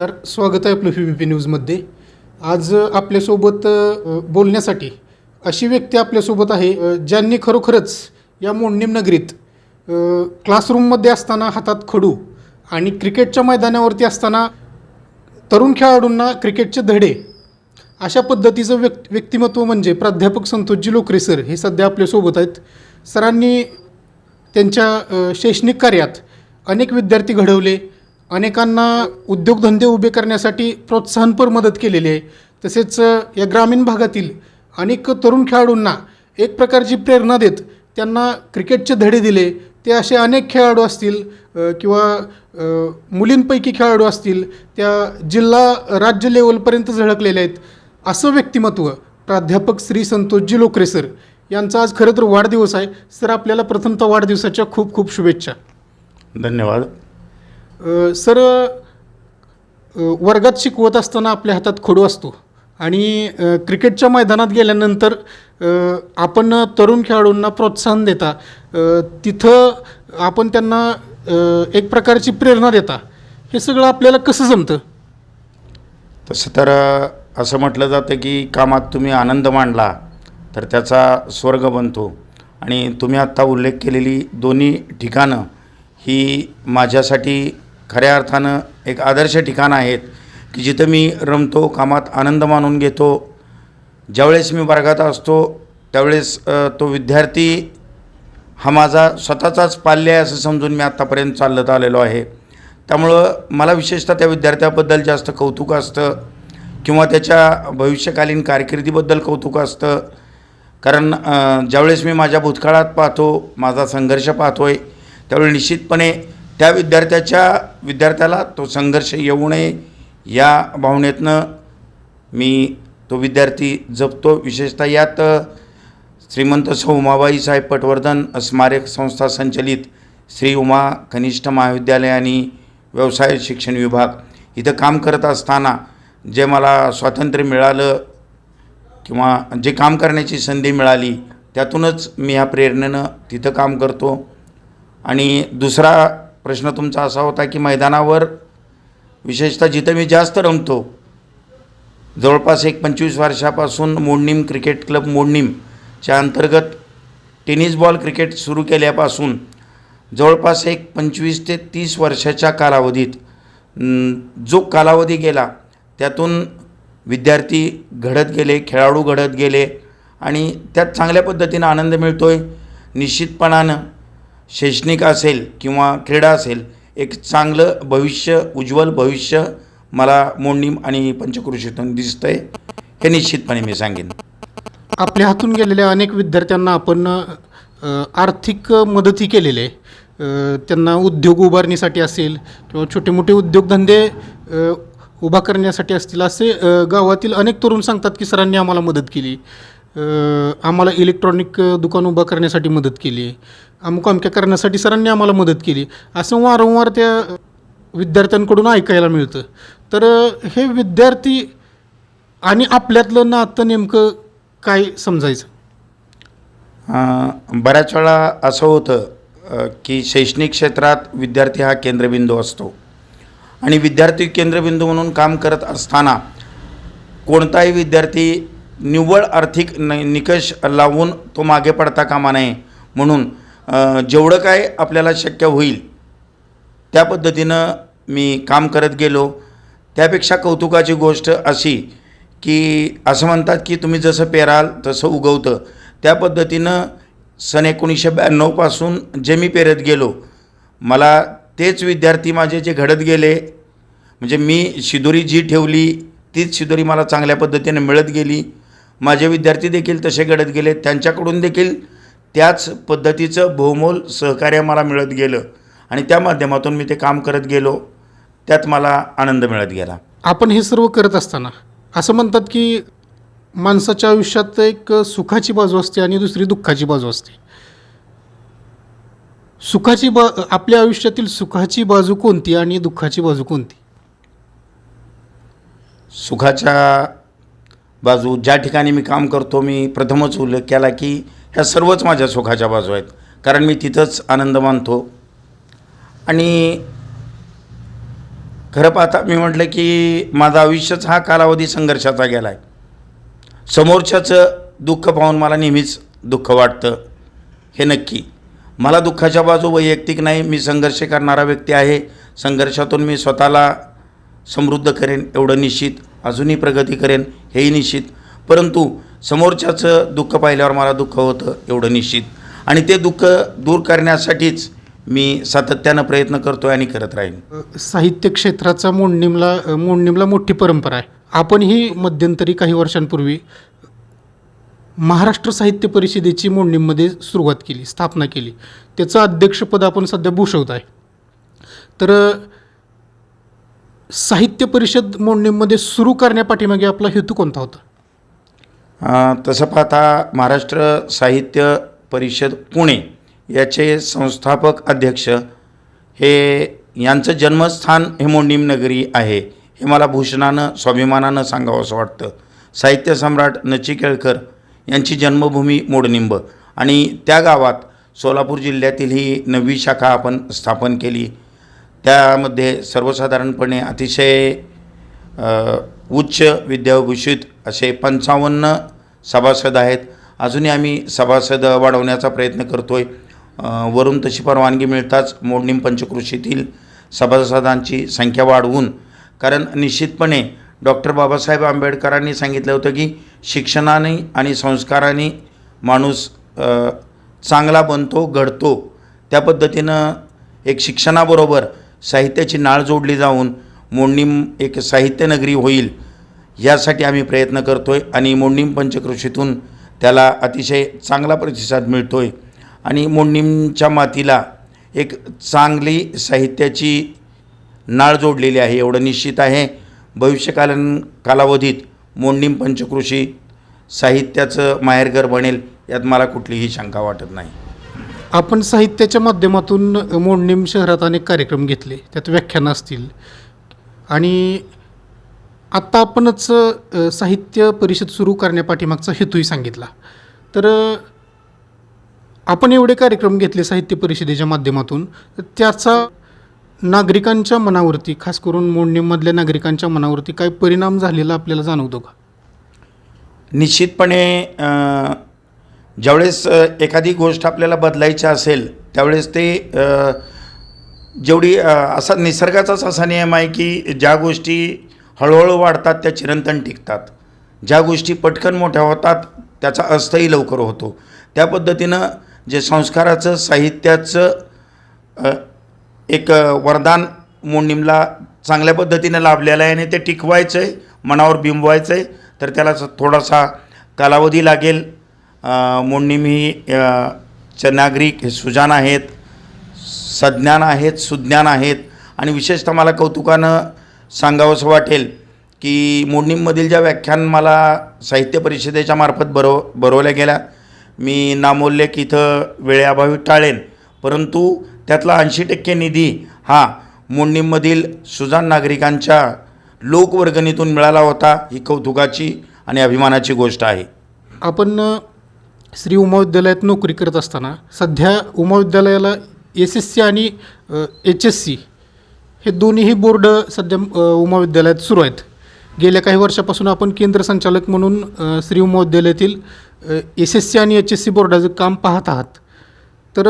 तर स्वागत आहे आपलं व्ही पी न्यूजमध्ये आज आपल्यासोबत बोलण्यासाठी अशी व्यक्ती आपल्यासोबत आहे ज्यांनी खरोखरच या मोडणीम नगरीत क्लासरूममध्ये असताना हातात खडू आणि क्रिकेटच्या मैदानावरती असताना तरुण खेळाडूंना क्रिकेटचे धडे अशा पद्धतीचं व्यक् व्यक्तिमत्व म्हणजे प्राध्यापक संतोषजी लोकरे सर हे सध्या आपल्यासोबत आहेत. सरांनी त्यांच्या शैक्षणिक कार्यात अनेक विद्यार्थी घडवले. अनेकांना उद्योगधंदे उभे करण्यासाठी प्रोत्साहनपर मदत केलेली आहे. तसेच या ग्रामीण भागातील अनेक तरुण खेळाडूंना एक प्रकारची प्रेरणा देत त्यांना क्रिकेटचे धडे दिले. ते असे अनेक खेळाडू असतील किंवा मुलींपैकी खेळाडू असतील त्या जिल्हा राज्य लेवलपर्यंत झळकलेले आहेत. असं व्यक्तिमत्व प्राध्यापक श्री संतोषजी लोकरे सर यांचा आज खरं तर वाढदिवस आहे. सर आपल्याला प्रथमतः वाढदिवसाच्या खूप खूप शुभेच्छा. धन्यवाद. सर वर्गात शिकवत असताना आपल्या हातात खडू असतो. आणि क्रिकेटच्या मैदानात गेल्यानंतर आपण तरुण खेळाडूंना प्रोत्साहन देता. तिथं आपण त्यांना एक प्रकारची प्रेरणा देता. हे सगळं आपल्याला कसं जमतं? तसं तर असं म्हटलं जातं की कामात तुम्ही आनंद मांडला तर त्याचा स्वर्ग बनतो. आणि तुम्ही आत्ता उल्लेख केलेली दोन्ही ठिकाणं ही माझ्यासाठी खऱ्या अर्थानं एक आदर्श ठिकाण आहेत की जिथं मी रमतो कामात आनंद मानून घेतो. ज्यावेळेस मी वर्गात असतो त्यावेळेस तो विद्यार्थी हा माझा स्वतःचाच पाल्य आहे असं समजून मी आत्तापर्यंत चालत आलेलो आहे. त्यामुळं मला विशेषतः त्या विद्यार्थ्याबद्दल जास्त कौतुक असतं किंवा त्याच्या भविष्यकालीन कारकिर्दीबद्दल कौतुक असतं. कारण ज्यावेळेस मी माझ्या भूतकाळात पाहतो माझा संघर्ष पाहतो आहे त्यावेळी निश्चितपणे त्या विद्यार्थ्याच्या विद्यार्थ्याला तो संघर्ष येऊ नये या भावनेतनं मी तो विद्यार्थी जपतो. विशेषतः यात श्रीमंत सौ उमाबाई साहेब पटवर्धन स्मारक संस्था संचलित श्री उमा कनिष्ठ महाविद्यालय आणि व्यवसाय शिक्षण विभाग. इथं काम करत असताना जे मला स्वातंत्र्य मिळालं किंवा जे काम करण्याची संधी मिळाली त्यातूनच मी ह्या प्रेरणेनं तिथं काम करतो. आणि दुसरा प्रश्न तुमचा असा होता की मैदानावर विशेषतः जिथं मी जास्त रमतो जवळपास एक पंचवीस वर्षापासून मोडणीम क्रिकेट क्लब मोडणीमच्या अंतर्गत टेनिस बॉल क्रिकेट सुरू केल्यापासून जवळपास एक पंचवीस ते तीस वर्षाच्या कालावधीत जो कालावधी गेला त्यातून विद्यार्थी घडत गेले खेळाडू घडत गेले आणि त्यात चांगल्या पद्धतीनं आनंद मिळतो आहे निश्चितपणानं शैक्षणिक असेल किंवा क्रीडा असेल एक चांगलं भविष्य उज्ज्वल भविष्य मला मोडणीम आणि पंचकृषीतून दिसतं आहे हे निश्चितपणे मी सांगेन. आपल्या हातून गेलेल्या अनेक विद्यार्थ्यांना आपण आर्थिक मदतही केलेली आहे. त्यांना उद्योग उभारणीसाठी असेल किंवा छोटे मोठे उद्योगधंदे उभा करण्यासाठी असतील असे गावातील अनेक तरुण सांगतात की सरांनी आम्हाला मदत केली. आम्हाला इलेक्ट्रॉनिक दुकान उभं करण्यासाठी मदत केली. अमुक अमक्या करण्यासाठी सरांनी आम्हाला मदत केली. असं वारंवार त्या विद्यार्थ्यांकडून ऐकायला मिळतं. तर हे विद्यार्थी आणि आपल्यातलं नातं नेमकं काय समजायचं? बऱ्याच वेळा असं होतं की शैक्षणिक क्षेत्रात विद्यार्थी हा केंद्रबिंदू असतो. आणि विद्यार्थी केंद्रबिंदू म्हणून काम करत असताना कोणताही विद्यार्थी निव्वळ आर्थिक न निकष लावून तो मागे पडता कामा नये. म्हणून जेवढं काय आपल्याला शक्य होईल त्या पद्धतीनं मी काम करत गेलो. त्यापेक्षा कौतुकाची गोष्ट अशी की असं म्हणतात की तुम्ही जसं पेराल तसं उगवतं. त्या पद्धतीनं सन एकोणीसशे ब्याण्णवपासून जे मी पेरत गेलो मला तेच विद्यार्थी माझे जे घडत गेले म्हणजे मी शिदोरी जी ठेवली तीच शिदोरी मला चांगल्या पद्धतीने मिळत गेली. माझे विद्यार्थी देखील तसे घडत गेले त्यांच्याकडून देखील त्याच पद्धतीचं बहुमोल सहकार्य मला मिळत गेलं आणि त्या माध्यमातून मी ते काम करत गेलो त्यात मला आनंद मिळत गेला. आपण हे सर्व करत असताना असं म्हणतात की माणसाच्या आयुष्यात एक सुखाची बाजू असते आणि दुसरी दुःखाची बाजू असते. सुखाची बा आपल्या आयुष्यातील सुखाची बाजू कोणती आणि दुःखाची बाजू कोणती? सुखाच्या बाजू ज्या ठिकाणी मी काम करतो मी प्रथमच उल्लेख केला की ह्या सर्वच माझ्या सुखाच्या बाजू आहेत. कारण मी तिथंच आनंद मानतो. आणि खरं पाहता मी म्हटलं की माझा आयुष्यच हा कालावधी संघर्षाचा गेला आहे समोरच्याचं दुःख पाहून मला नेहमीच दुःख वाटतं. हे नक्की. मला दुःखाच्या बाजू वैयक्तिक नाही मी संघर्ष करणारा व्यक्ती आहे. संघर्षातून मी स्वतःला समृद्ध करेन एवढं निश्चित. अजूनही प्रगती करेन हेही निश्चित. परंतु समोरच्याचं दुःख पाहिल्यावर मला दुःख होतं एवढं निश्चित. आणि ते दुःख दूर करण्यासाठीच मी सातत्यानं प्रयत्न करतो आहे आणि करत राहीन. साहित्य क्षेत्राचा मोडणीमला मोडणीमला मोठी परंपरा आहे. आपणही मध्यंतरी काही वर्षांपूर्वी महाराष्ट्र साहित्य परिषदेची मोडणीमध्ये सुरुवात केली स्थापना केली. त्याचं अध्यक्षपद आपण सध्या भूषवत आहे. तर साहित्य परिषद मोडणीमध्ये सुरू करण्यापाठीमागे आपला हेतू कोणता होता? तसं पाहता महाराष्ट्र साहित्य परिषद पुणे याचे संस्थापक अध्यक्ष हे यांचं जन्मस्थान हे मोडणीम नगरी आहे. हे मला भूषणानं स्वाभिमानानं सांगावं असं वाटतं. साहित्य सम्राट नची केळकर यांची जन्मभूमी मोडनिंब आणि त्या गावात सोलापूर जिल्ह्यातील ही नववी शाखा आपण स्थापन केली. त्यामध्ये सर्वसाधारणपणे अतिशय उच्च विद्याभूषित असे पंचावन्न सभासद आहेत. अजूनही आम्ही सभासद वाढवण्याचा प्रयत्न करतो आहे वरून तशी परवानगी मिळताच मोडणीम पंचकृषीतील सभासदांची संख्या वाढवून कारण निश्चितपणे डॉक्टर बाबासाहेब आंबेडकरांनी सांगितलं होतं की शिक्षणाने आणि संस्काराने माणूस चांगला बनतो घडतो. त्या पद्धतीनं एक शिक्षणाबरोबर साहित्याची नाळ जोडली जाऊन मोडणीम एक साहित्यनगरी होईल यासाठी आम्ही प्रयत्न करतो आहे आणि मोडणीम पंचकृषीतून त्याला अतिशय चांगला प्रतिसाद मिळतो आहे आणि मोडणीमच्या मातीला एक चांगली साहित्याची नाळ जोडलेली आहे एवढं निश्चित आहे. भविष्यकालीन कालावधीत मोडणीम पंचकृषी साहित्याचं माहेरघर बनेल यात मला कुठलीही शंका वाटत नाही. आपण साहित्याच्या माध्यमातून मोडणीम शहरात अनेक कार्यक्रम घेतले त्यात व्याख्यानं असतील. आणि आत्ता आपणच साहित्य परिषद सुरू करण्यापाठीमागचा हेतूही सांगितला. तर आपण एवढे कार्यक्रम घेतले साहित्य परिषदेच्या माध्यमातून तर त्याचा नागरिकांच्या मनावरती खास करून मोडणीमधल्या नागरिकांच्या मनावरती काय परिणाम झालेला आपल्याला जाणवतो का? निश्चितपणे ज्यावेळेस एखादी गोष्ट आपल्याला बदलायची असेल त्यावेळेस ते जेवढी असा निसर्गाचाच असा नियम आहे की ज्या गोष्टी हळूहळू वाढतात त्या चिरंतन टिकतात. ज्या गोष्टी पटकन मोठ्या होतात त्याचा अस्तही लवकर होतो. त्या पद्धतीनं जे संस्काराचं साहित्याचं एक वरदान मोडणीमला चांगल्या पद्धतीनं लाभलेलं आहे आणि ते टिकवायचं आहे मनावर बिंबवायचं आहे तर त्याला थोडासा कालावधी लागेल. मोडणीम ही अ, चे नागरिक हे सुजान आहेत सज्ञान आहेत सुज्ञान आहेत. आणि विशेषतः मला कौतुकानं सांगावंसं वाटेल की मोडणीमधील ज्या व्याख्यान मला साहित्य परिषदेच्या मार्फत बरव बरवल्या गेल्या मी नामोल्लेख इथं वेळेअभावी टाळेन. परंतु त्यातला ऐंशी टक्के निधी हा मोडणीमधील सुजान नागरिकांच्या लोकवर्गणीतून मिळाला होता ही कौतुकाची आणि अभिमानाची गोष्ट आहे. आपण श्री उमाविद्यालयात नोकरी करत असताना सध्या उमाविद्यालयाला एस एस सी आणि एच एस सी हे दोन्हीही बोर्ड सध्या उमाविद्यालयात सुरू आहेत. गेल्या काही वर्षापासून आपण केंद्र संचालक म्हणून श्री उमाविद्यालयातील एस एस सी आणि एच एस सी बोर्डाचं काम पाहत आहात. तर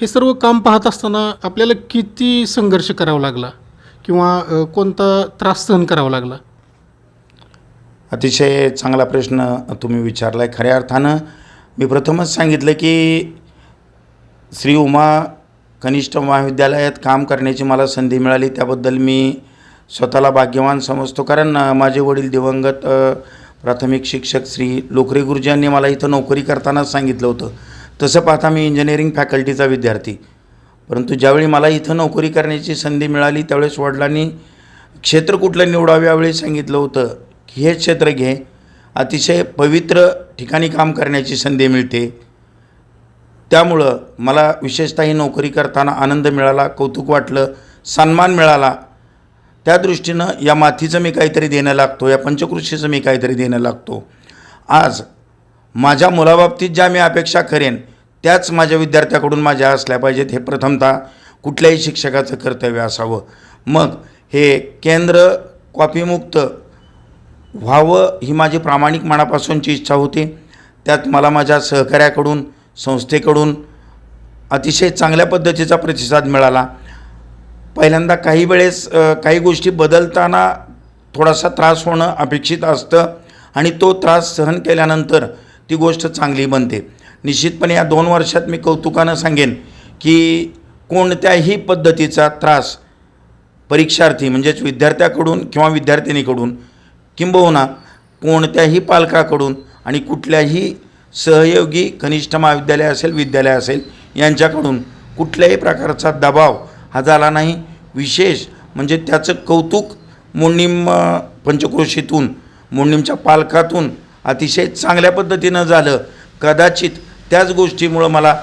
हे सर्व काम पाहत असताना आपल्याला किती संघर्ष करावा लागला? किंवा कोणता त्रास सहन करावा लागला? अतिशय चांगला प्रश्न तुम्ही विचारला आहे खऱ्या अर्थानं मी प्रथमच सांगितलं की श्री उमा कनिष्ठ महाविद्यालयात काम करण्याची मला संधी मिळाली. त्याबद्दल मी स्वतःला भाग्यवान समजतो. कारण माझे वडील दिवंगत प्राथमिक शिक्षक श्री लोकरे गुरुजांनी मला इथं नोकरी करतानाच सांगितलं होतं. तसं पाहता मी इंजिनिअरिंग फॅकल्टीचा विद्यार्थी. परंतु ज्यावेळी मला इथं नोकरी करण्याची संधी मिळाली त्यावेळेस वडिलांनी क्षेत्र कुठलं निवडावं यावेळी सांगितलं होतं की हे क्षेत्र घे. अतिशय पवित्र ठिकाणी काम करण्याची संधी मिळते. त्यामुळं मला विशेषतः ही नोकरी करताना आनंद मिळाला कौतुक वाटलं सन्मान मिळाला. त्या दृष्टीनं या मातीचं मी काहीतरी देणं लागतो या पंचकृषीचं मी काहीतरी देणं लागतो. आज माझ्या मुलाबाबतीत ज्या मी अपेक्षा करेन त्याच माझ्या विद्यार्थ्याकडून माझ्या असल्या पाहिजेत हे प्रथमतः कुठल्याही शिक्षकाचं कर्तव्य असावं. मग हे केंद्र कॉपीमुक्त व्हावं ही माझी प्रामाणिक मनापासूनची इच्छा होती. त्यात मला माझ्या सहकार्याकडून संस्थेकडून अतिशय चांगल्या पद्धतीचा प्रतिसाद मिळाला. पहिल्यांदा काही वेळेस काही गोष्टी बदलताना थोडासा त्रास होणं अपेक्षित असतं आणि तो त्रास सहन केल्यानंतर ती गोष्ट चांगली बनते. निश्चितपणे या दोन वर्षात मी कौतुकानं सांगेन की कोणत्याही पद्धतीचा त्रास परीक्षार्थी म्हणजेच विद्यार्थ्याकडून किंवा विद्यार्थिनीकडून किंबहुना कोणत्याही पालकाकडून आणि कुठल्याही सहयोगी कनिष्ठ महाविद्यालय असेल विद्यालय असेल यांच्याकडून कुठल्याही प्रकारचा दबाव हा झाला नाही. विशेष म्हणजे त्याचं कौतुक मोडणीम पंचक्रोशीतून मोडणीमच्या पालकातून अतिशय चांगल्या पद्धतीनं झालं. कदाचित त्याच गोष्टीमुळं मला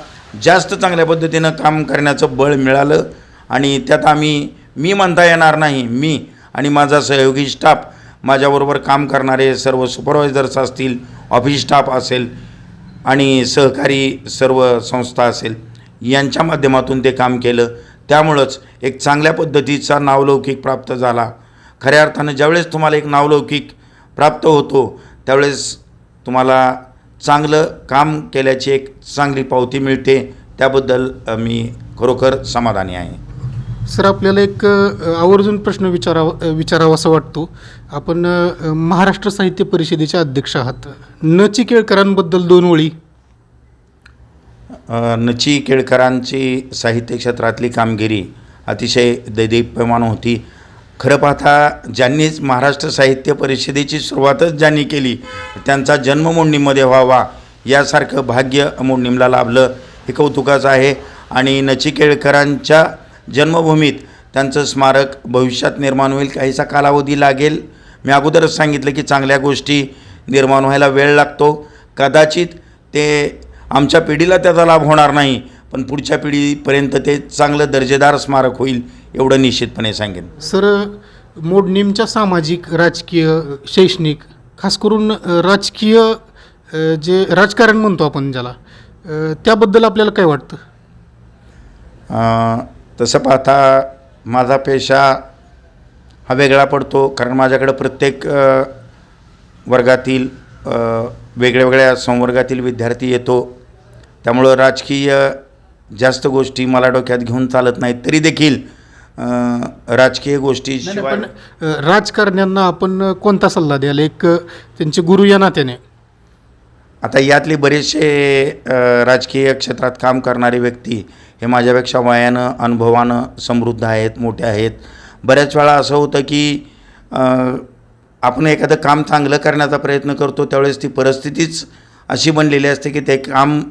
जास्त चांगल्या पद्धतीनं काम करण्याचं बळ मिळालं आणि त्यात आम्ही मी म्हणता येणार नाही मी आणि माझा सहयोगी स्टाफ माझ्याबरोबर काम करणारे सर्व सुपरवायझर्स असतील ऑफिस स्टाफ असेल आणि सहकारी सर्व संस्था असेल यांच्या माध्यमातून ते काम केलं. त्यामुळंच एक चांगल्या पद्धतीचा नावलौकिक प्राप्त झाला. खऱ्या अर्थानं ज्यावेळेस तुम्हाला एक नावलौकिक प्राप्त होतो त्यावेळेस तुम्हाला चांगलं काम केल्याची एक चांगली पावती मिळते. त्याबद्दल मी खरोखर समाधानी आहे. सर आपल्याला एक आवर्जून प्रश्न विचारावा विचारावा विचारावासा वाटतो. आपण महाराष्ट्र साहित्य परिषदेचे अध्यक्ष आहात. नची केळकरांबद्दल दोन ओळी. नची केळकरांची साहित्य क्षेत्रातली कामगिरी अतिशय दैदिप्यमान होती. खरं पाहता ज्यांनीच महाराष्ट्र साहित्य परिषदेची सुरुवातच ज्यांनी केली त्यांचा जन्म मोडणीमध्ये व्हावा यासारखं भाग्य मोडणीमला लाभलं हे कौतुकाचं आहे. आणि नची केळकरांच्या जन्मभूमीत त्यांचं स्मारक भविष्यात निर्माण होईल काहीसा कालावधी लागेल. मी अगोदरच सांगितलं की चांगल्या गोष्टी निर्माण व्हायला वेळ लागतो. कदाचित ते आमच्या पिढीला त्याचा लाभ होणार नाही पण पुढच्या पिढीपर्यंत ते चांगलं दर्जेदार स्मारक होईल एवढं निश्चितपणे सांगेन. सर मोडनीमच्या सामाजिक राजकीय शैक्षणिक खास करून राजकीय जे राजकारण म्हणतो आपण ज्याला त्याबद्दल आपल्याला काय वाटतं? तसं पाहता माझा पेशा हा वेगळा पडतो कारण माझ्याकडं प्रत्येक वर्गातील वेगळ्या वेगळ्या संवर्गातील विद्यार्थी येतो. त्यामुळं राजकीय जास्त गोष्टी मला डोक्यात घेऊन चालत नाहीत. तरी देखील राजकीय गोष्टी पण राजकारण्यांना आपण कोणता सल्ला द्याल? एक त्यांचे गुरु या नात्याने. आता यातले बरेचसे राजकीय क्षेत्रात काम करणारे व्यक्ती हे माझ्यापेक्षा वयानं अनुभवानं समृद्ध आहेत मोठे आहेत. बऱ्याच वेळा असं होतं की आपण एखादं काम चांगलं करण्याचा प्रयत्न करतो त्यावेळेस ती परिस्थितीच अशी बनलेली असते की ते काम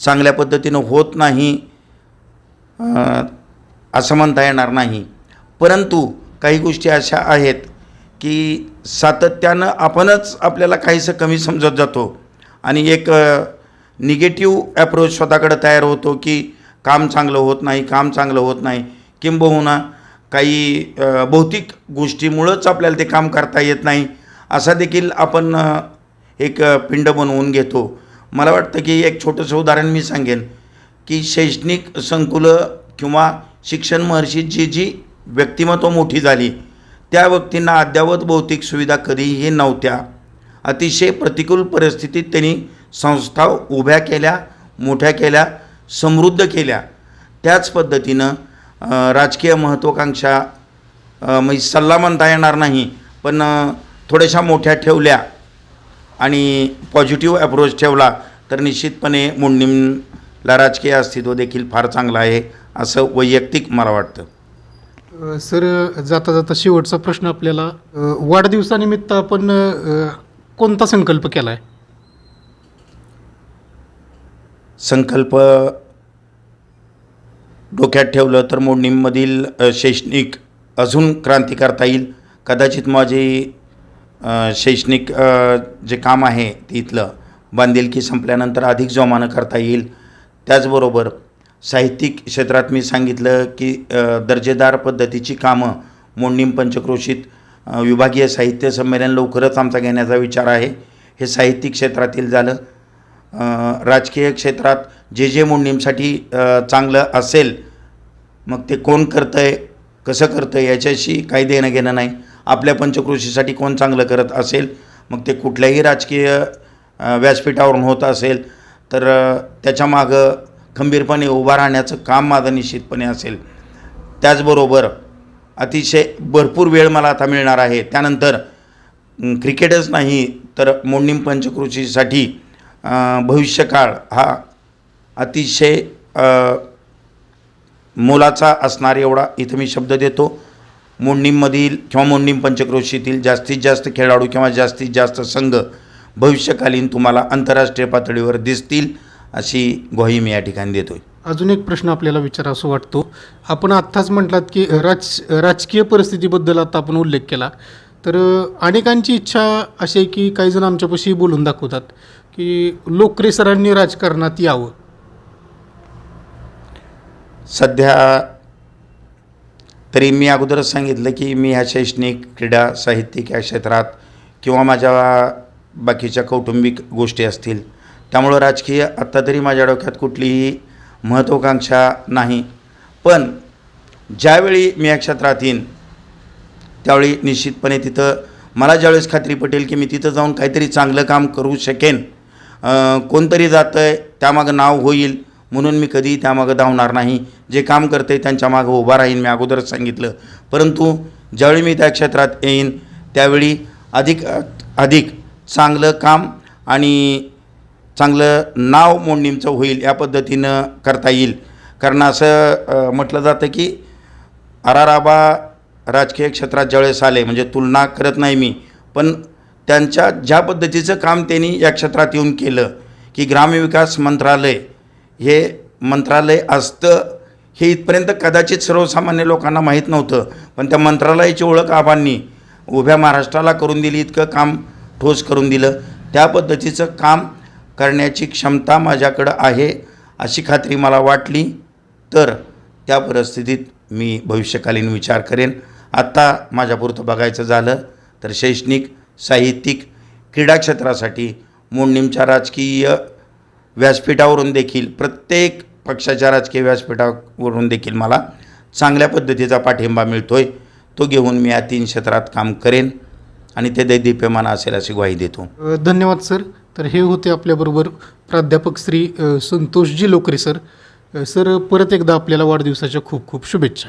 चांगल्या पद्धतीनं होत नाही असं म्हणता येणार नाही. परंतु काही गोष्टी अशा आहेत की सातत्यानं आपणच आपल्याला काहीसं कमी समजत जातो. आणि एक निगेटिव्ह ॲप्रोच स्वतःकडे तयार होतो की काम चांगलं होत नाही काम चांगलं होत नाही किंबहुना काही भौतिक गोष्टीमुळंच आपल्याला ते काम करता येत नाही. असा देखील आपण एक पिंड बनवून घेतो. मला वाटतं की एक छोटंसं उदाहरण मी सांगेन की शैक्षणिक संकुलं किंवा शिक्षण महर्षीची जी जी व्यक्तिमत्व मोठी झाली त्या व्यक्तींना अद्ययावत भौतिक सुविधा कधीही नव्हत्या. अतिशय प्रतिकूल परिस्थितीत त्यांनी संस्था उभ्या केल्या मोठ्या केल्या समृद्ध केल्या. त्याच पद्धतीनं राजकीय महत्त्वाकांक्षा अ, म्हणजे सल्ला म्हणता येणार नाही पण थोड्याशा मोठ्या ठेवल्या आणि पॉझिटिव्ह अप्रोच ठेवला तर निश्चितपणे मुंडीमला राजकीय अस्तित्व देखील फार चांगलं आहे असं वैयक्तिक मला वाटतं. सर जाता जाता शेवटचा प्रश्न आपल्याला वाढदिवसानिमित्त आपण कोणता संकल्प केला आहे संकल्प डोक्यात ठेवलं तर मोडणीमधील शैक्षणिक अजून क्रांती करता येईल. कदाचित माझी शैक्षणिक जे काम आहे तिथलं बांधिलकी संपल्यानंतर अधिक जोमानं करता येईल. त्याचबरोबर साहित्यिक क्षेत्रात मी सांगितलं की दर्जेदार पद्धतीची कामं मोडणीम पंचक्रोशीत विभागीय साहित्य संमेलन लवकरच आमचा घेण्याचा विचार आहे. हे साहित्यिक क्षेत्रातील झालं. राजकीय क्षेत्रात जे जे मुंडींसाठी चांगलं असेल मग ते कोण करतं आहे कसं करतं आहे याच्याशी काही देणं घेणं नाही. आपल्या पंचकृषीसाठी कोण चांगलं करत असेल मग ते कुठल्याही राजकीय व्यासपीठावरून होत असेल तर त्याच्या त्याच्यामागं खंबीरपणे उभा राहण्याचं काम माझं निश्चितपणे असेल. त्याचबरोबर अतिशय भरपूर वेळ मला आता मिळणार आहे. त्यानंतर क्रिकेटच नाही तर मोडणीम पंचकृषीसाठी भविष्यकाळ हा अतिशय मोलाचा असणार एवढा इथं मी शब्द देतो. मोडणीममधील किंवा मोडणीम पंचक्रोशीतील जास्तीत जास्त खेळाडू किंवा जास्तीत जास्त संघ भविष्यकालीन तुम्हाला आंतरराष्ट्रीय पातळीवर दिसतील अशी ग्वाही मी या ठिकाणी देतोय. अजून एक प्रश्न आपल्याला विचारावा वाटतो. आपण आत्ताच म्हटलात की राज राजकीय परिस्थितीबद्दल आता आपण उल्लेख केला. तर अनेकांची इच्छा अशी आहे की काही जण आमच्यापाशी बोलून दाखवतात. की लोकरे सरांनी राजकारणात यावं. सध्या तरी मी अगोदरच सांगितलं की मी ह्या शैक्षणिक क्रीडा साहित्यिक या क्षेत्रात किंवा माझ्या बाकीच्या कौटुंबिक गोष्टी असतील त्यामुळं राजकीय आत्ता तरी माझ्या डोक्यात कुठलीही महत्त्वाकांक्षा नाही. पण ज्यावेळी मी या क्षेत्रात येईन त्यावेळी निश्चितपणे तिथं मला ज्यावेळेस खात्री पटेल की मी तिथं जाऊन काहीतरी चांगलं काम करू शकेन कोणतरी जातं आहे त्यामागं नाव होईल म्हणून मी कधीही त्यामागं धावणार नाही. जे काम करते त्यांच्या मागं उभा राहीन मी अगोदरच सांगितलं. परंतु ज्यावेळी मी त्या क्षेत्रात येईन त्यावेळी अधिक अधिक चांगलं काम आणि चांगलं नाव मोडणीमचं होईल या पद्धतीनं करता येईल. कारण असं म्हटलं जातं की आराराबा राजकीय क्षेत्रात ज्यावेळेस आले म्हणजे तुलना करत नाही मी पण त्यांच्या ज्या पद्धतीचं काम त्यांनी या क्षेत्रात येऊन केलं की ग्रामविकास मंत्रालय हे मंत्रालय असतं हे इथपर्यंत कदाचित सर्वसामान्य लोकांना माहीत नव्हतं पण त्या मंत्रालयाची ओळख आबांनी उभ्या महाराष्ट्राला करून दिली इतकं काम ठोस करून दिलं. त्या पद्धतीचं काम करण्याची क्षमता माझ्याकडं आहे अशी खात्री मला वाटली. तर त्या परिस्थितीत मी भविष्यकालीन विचार करेन. आत्ता माझ्यापुरतं बघायचं झालं तर शैक्षणिक साहित्यिक क्रीडा क्षेत्रासाठी मोडणीमच्या राजकीय व्यासपीठावरून देखील प्रत्येक पक्षाच्या राजकीय व्यासपीठावरून देखील मला चांगल्या पद्धतीचा पाठिंबा मिळतो आहे तो घेऊन मी या तीन क्षेत्रात काम करेन आणि ते दैदिप्यमान असेल अशी ग्वाही देतो. धन्यवाद सर. तर हे होते आपल्याबरोबर प्राध्यापक श्री संतोषजी लोकरे सर. सर परत एकदा आपल्याला वाढदिवसाच्या खूप खूप शुभेच्छा.